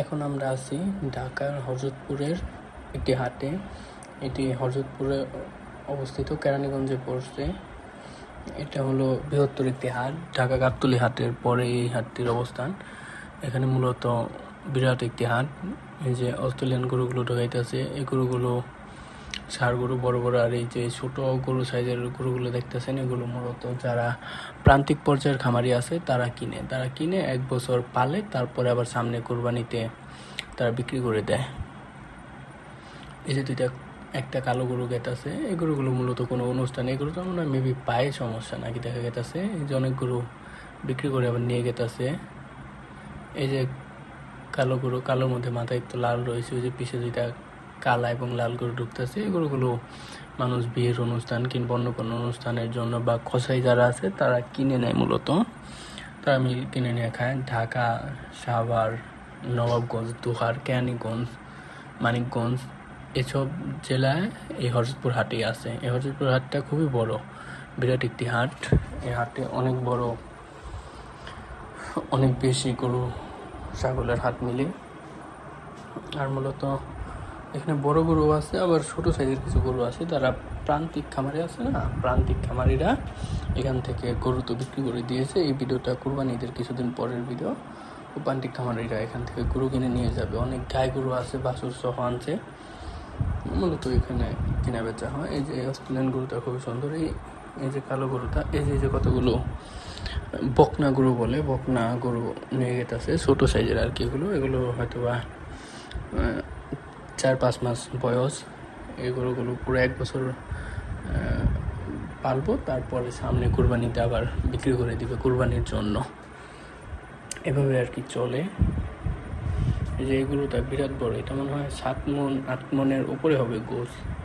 এখন আমরা আছি ঢাকার হজরতপুরের একটি হাটে। এটি হজরতপুরে অবস্থিত, কেরানীগঞ্জে পড়ছে। এটা হলো বৃহত্তর একটি হাট, ঢাকা গাবতলি হাটের পরে এই হাটটির অবস্থান। এখানে মূলত বিরাট একটি হাট। এই যে অস্ট্রেলিয়ান গরুগুলো ঢোকাইতেছে, এই গরুগুলো ষাড় গরু, বড় বড় আর এই যে ছোট গরু সাইজের গরুগুলো দেখতেছেন, এগুলো মূলত যারা প্রান্তিক পর্যায়ের খামারি আছে, তারা কিনে। তারা কিনে, এক বছর পালে তারপরে আবার সামনে কোরবানিতে তারা বিক্রি করে দেয়। এই যে দুইটা, একটা কালো গরু গেতাছে, এই গরুগুলো মূলত কোনো অনুষ্ঠানে এগুলো তো মনে হয় মেবি পায়ে সমস্যা নাকি দেখা গেতাছে। এই যে অনেক গরু বিক্রি করে আবার নিয়ে গেতাছে। এই যে কালো গরু, কালোর মধ্যে মাথায় একটু লাল রয়েছে, ওই যে পিছে দুইটা কালা এবং লাল গরু ঢুকতেছে এই গরুগুলো মানুষ বিয়ের অনুষ্ঠান কিংবা অন্য কোনো অনুষ্ঠানের জন্য বা খসাই যারা আছে তারা কিনে নেয় মূলত। তারা মিল কিনে নিয়ে খায় ঢাকা, সাভার, নবাবগঞ্জ, দুহার কেরানীগঞ্জ মানিকগঞ্জ, এসব জেলায় এই হরজতপুর হাটই আছে। এই হরজতপুর হাটটা খুবই বড়, বিরাট একটি হাট। এই হাটে অনেক বড়, অনেক বেশি গরু, ছাগলের হাট মিলে। আর মূলত এখানে বড় গরু আছে, আবার ছোট সাইজের কিছু গরু আছে। তারা প্রান্তিক খামারে আছে না? প্রান্তিক খামারিরা এখান থেকে গরু তো বিক্রি করে দিয়েছে। এই ভিডিওটা কোরবানিদের কিছুদিন পরের ভিডিও। প্রান্তিক খামারিরা এখান থেকে গরু কিনে নিয়ে যাবে। অনেক গাই গরু আছে, বাছুর সহ আনছে। মূলত এখানে কেনা বেচা হয়। এই যে অস্ট্রেলিয়ান গরুটা খুবই সুন্দর। এই এই যে কালো গরুটা, এই যে যে কতগুলো বকনা গরু বলে, বকনা গরু নিয়ে গেতেছে ছোটো সাইজের আর কি এগুলো। এগুলো হয়তো বা চার পাঁচ মাস বয়স। এই গরুগুলো পুরো এক বছর পালবো। তারপরে সামনে কুরবানিতে আবার বিক্রি করে দিবে কুরবানির জন্য। এভাবে আর কি চলে। যে এগুলো গরুটা বিরাট বড়। এটা মনে হয় সাত মন, আট মনের উপরে হবে গোস